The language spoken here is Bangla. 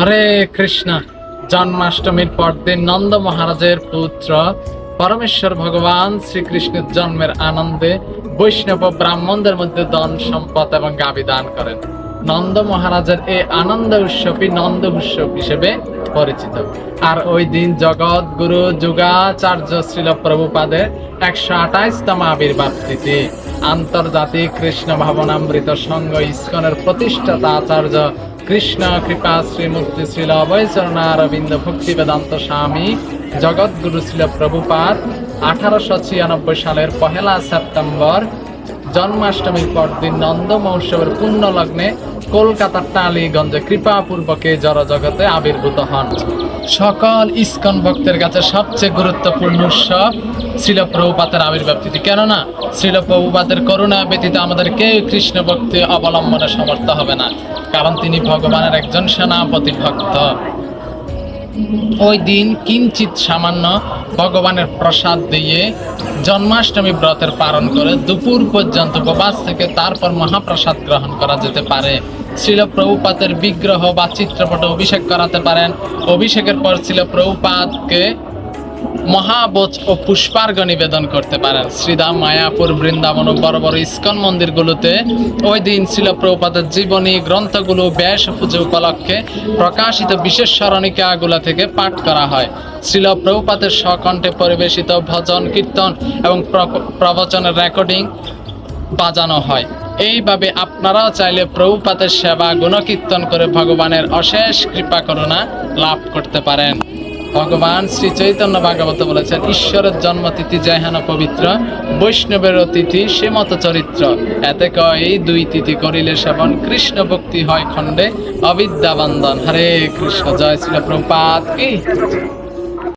হরে কৃষ্ণ। জন্মাষ্টমীর পরদিন নন্দ মহারাজের পুত্র পরমেশ্বর ভগবান শ্রীকৃষ্ণের জন্মের আনন্দে বৈষ্ণব ব্রাহ্মণদের মধ্যে ধন সম্পদ এবং গাবি দান করেন। নন্দ মহারাজের এই আনন্দ উৎসবই নন্দ উৎসব হিসেবে পরিচিত। আর ওই দিন জগৎ, গুরু, যুগাচার্য শ্রীল প্রভুপাদের একশো আঠাইশতম আবির্ভাব তিথি। আন্তর্জাতিক কৃষ্ণ ভাবনামৃত সংঘ ইস্কনের প্রতিষ্ঠাতা আচার্য কৃষ্ণ, কৃপা শ্রী শ্রীমূর্তি শ্রীল অভয়চরণারবিন্দ ভক্তি বেদান্ত স্বামী জগৎগুরু শ্রীল প্রভুপাদ, আঠারোশো ছিয়ানব্বই সালের পহেলা সেপ্টেম্বর, জন্মাষ্টমীর পরদিন নন্দ মহোৎসবের পূর্ণ লগ্নে কলকাতার টালিগঞ্জে কৃপাপূর্বকে জড়জগতে আবির্ভূত হন। সকল ইস্কন ভক্তের কাছে সবচেয়ে গুরুত্বপূর্ণ উৎসব শিল প্রভুপাতের আবির্ভাব কেননা শিল প্রভুপাতের করুণা ব্যতীত আমাদের কেউ কৃষ্ণ ভক্তি অবলম্বনে সমর্থ হবে না, কারণ তিনি ভগবানের একজন সেনাপতি ভক্ত। ওই দিন কিঞ্চিত সামান্য ভগবানের প্রসাদ দিয়ে জন্মাষ্টমী ব্রতের পালন করে দুপুর পর্যন্ত উপবাস থেকে তারপর মহাপ্রসাদ গ্রহণ করা যেতে পারে। শিল প্রভুপাতের বিগ্রহ বা চিত্রপটে অভিষেক করাতে পারেন। অভিষেকের পর শিল প্রভুপাতকে মহাবোচ ও পুষ্পার্ঘ নিবেদন করতে পারেন। শ্রীধাম মায়াপুর বৃন্দাবন ও বড় বড় ইস্কন মন্দিরগুলোতে ওই দিন ছিল প্রভুপাতের জীবনী, গ্রন্থগুলো, ব্যাস পুজো উপলক্ষে প্রকাশিত বিশেষ স্মরণিকাগুলো থেকে পাঠ করা হয়। শ্রীল প্রভুপাতের স্বকণ্ঠে পরিবেশিত ভজন, কীর্তন এবং প্র- প্রবচনের রেকর্ডিং বাজানো হয়। এইভাবে আপনারাও চাইলে প্রভুপাতের সেবা, গুণকীর্তন করে ভগবানের অশেষ কৃপা করুণা লাভ করতে পারেন। ভগবান শ্রী চৈতন্য ভাগবত বলেছেন, ঈশ্বরের জন্মতিথি যেহেন পবিত্র, বৈষ্ণবের অতিথি সে মত চরিত্র। এতে কয়, এই দুই তিথি করিলে সেবন কৃষ্ণ ভক্তি হয় খণ্ডে অবিদ্যাবন্দন হরে কৃষ্ণ, জয় শ্রী প্রপাত কি?